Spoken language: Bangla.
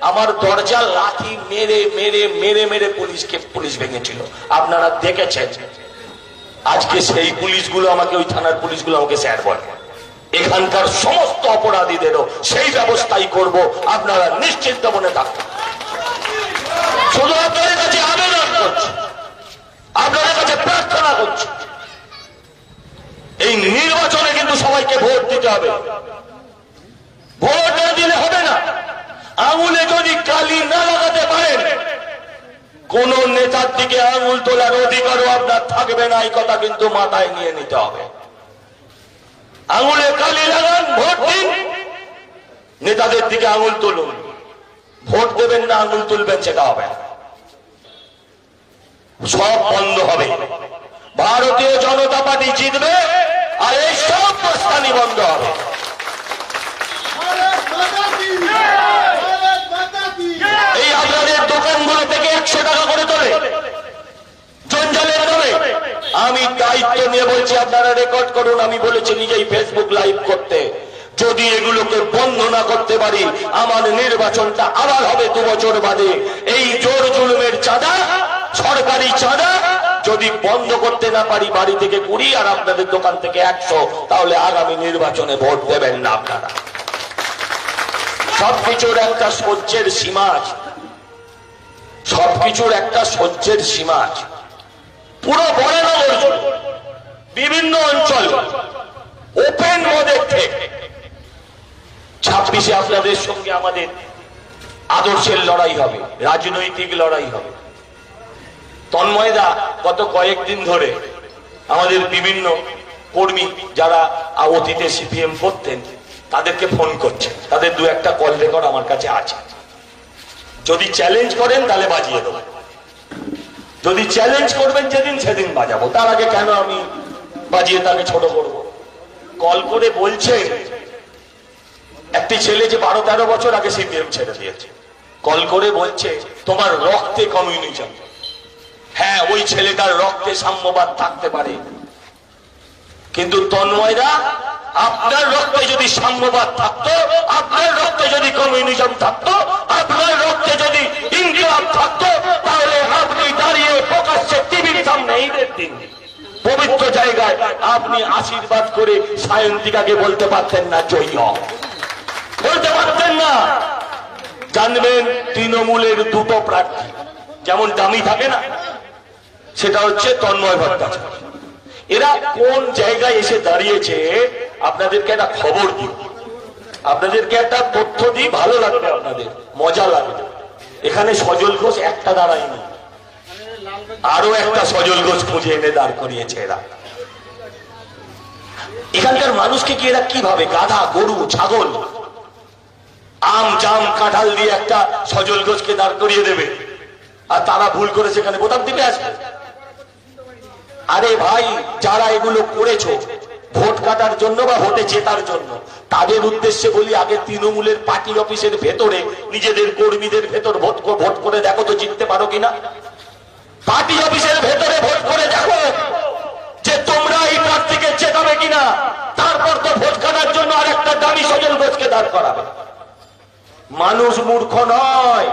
আমার দরজা লাথি মেরে মেরে মেরে মেরে পুলিশকে, পুলিশ ভেঙেছিল। আপনারা দেখেছেন, আজকে সেই পুলিশগুলো আমাকে, ওই থানার পুলিশগুলো আমাকে স্যার বলে এখানকার সমস্ত অপরাধীদেরও সেই ব্যবস্থাই করব, আপনারা নিশ্চিন্ত মনে থাকুন শুধু আপনাদের কাছে আবেদন করছি, আপনাদের কাছে প্রার্থনা করছি। এই নির্বাচনে কিন্তু সবাইকে ভোট দিতে হবে ভোট না দিলে হবে না আঙুলে যদি কালি না লাগাতে পারেন কোন নেতার দিকে আঙুল তোলার অধিকারও আপনার থাকবে না, এই কথা কিন্তু মাথায় নিয়ে নিতে হবে। আঙুলে কালি লাগান, ভোট দিন। নেতাদের দিকে আঙুল তুলুন। ভোট দেবেন না, আঙুল তুলবেন, সেটা হবে সব বন্ধ হবে। ভারতীয় জনতা পার্টি জিতবে, আর এই সব প্রস্তানি আমি নিয়ে বলছি, আপনারা রেকর্ড করুন, আমি বলেছি নিজেই ফেসবুক লাইভ করতে। যদি এগুলোকে বন্ধ না করতে পারি, আমার নির্বাচনটা আবার হবে দু বছর বাদে। এই জোর জুলুমের চাঁদা, সরকারি চাঁদা, যদি বন্ধ করতে না পারি বাড়ি থেকে কুড়ি আর আপনাদের দোকান থেকে একশো, তাহলে আগামী নির্বাচনে ভোট দেবেন না আপনারা। সবকিছুর একটা সহ্যের সীমা আছে। সবকিছুর একটা সহ্যের সীমা আছে। পুরো বরানগর জুড়ে। বিভিন্ন অঞ্চল ওপেন মদের থেকে। ছাব্বিশে আপনাদের সঙ্গে আমাদের আদর্শের লড়াই হবে, রাজনৈতিক লড়াই হবে। তন্ময়দা গত কয়েকদিন ধরে আমাদের বিভিন্ন কর্মী যারা অতীতে সিপিএম করতেন, তাদেরকে ফোন করছে তাদের দু একটা কল রেকর্ড আমার কাছে আছে। যদি চ্যালেঞ্জ করেন, তাহলে বাজিয়ে দেবো। যদি চ্যালেঞ্জ করবেন, যেদিন সেদিন বাজাবো। তার আগে কেন আমি বাজিয়ে তাকে ছোট করব। কল করে বলছে, একটি ছেলে যে বারো তেরো বছর আগে সিপিএম ছেড়ে দিয়েছে। কল করে বলছে, তোমার রক্তে কমিউনিজম হ্যাঁ ওই ছেলেটার রক্তে সাম্যবাদ থাকতে পারে। কিন্তু তন্ময়রা আপনার রক্তে যদি সাম্যবাদ থাকতো, আপনার রক্তে যদি কমিউনিজম থাকতো, আপনার রক্তে যদি ইনকিলাব থাকতো, তাহলে আপনি দাঁড়িয়ে প্রকাশ্যে টিভির সামনে ঈদের দিন। পবিত্র জায়গায় আপনি আশীর্বাদ করে সায়ন্তিকাকে বলতে পারতেন না, জয় বলতে পারতেন না। জানবেন তৃণমূলের দুটো প্রার্থী, যেমন দামি থাকে না, সেটা হচ্ছে তন্ময় ভট্টাচার্য। এরা কোন জায়গায় এসে দাঁড়িয়েছে, আপনাদেরকে একটা খবর দিই। আপনাদেরকে একটা তথ্য দিই, ভালো লাগবে আপনাদের, মজা লাগবে। এখানে সজল ঘোষ একটা দাঁড়ায়নি। আরও একটা সজল ঘোষ খুঁজে এনে দাঁড় করিয়েছে এরা। এখানকার মানুষকে কি এরা কীভাবে গাধা, গরু, ছাগল, আম, জাম, কাঁঠাল দিয়ে একটা সজল ঘোষকে দাঁড় করিয়ে দেবে? আর তারা ভুল করে সেখানে বোতাম টিপে আসবে? আরে ভাই, যারা এগুলো করেছ, ভোট কাটার জন্য বা ভোটে জেতার জন্য, তাদের উদ্দেশ্যে বলি, আগে তৃণমূলের পার্টি অফিসের ভেতরে, নিজেদের কর্মীদের ভেতর ভোট ভোট করে দেখো তো জিততে পারো কিনা। পার্টি অফিসের ভেতরে ভোট করে দেখো যে তোমরা এই প্রার্থীকে চেতাবে কিনা। তারপর তো ভোট কাটার জন্য আর একটা দামি সজল ঘোষকে দাঁড় করাবে। মানুষ মূর্খ নয়।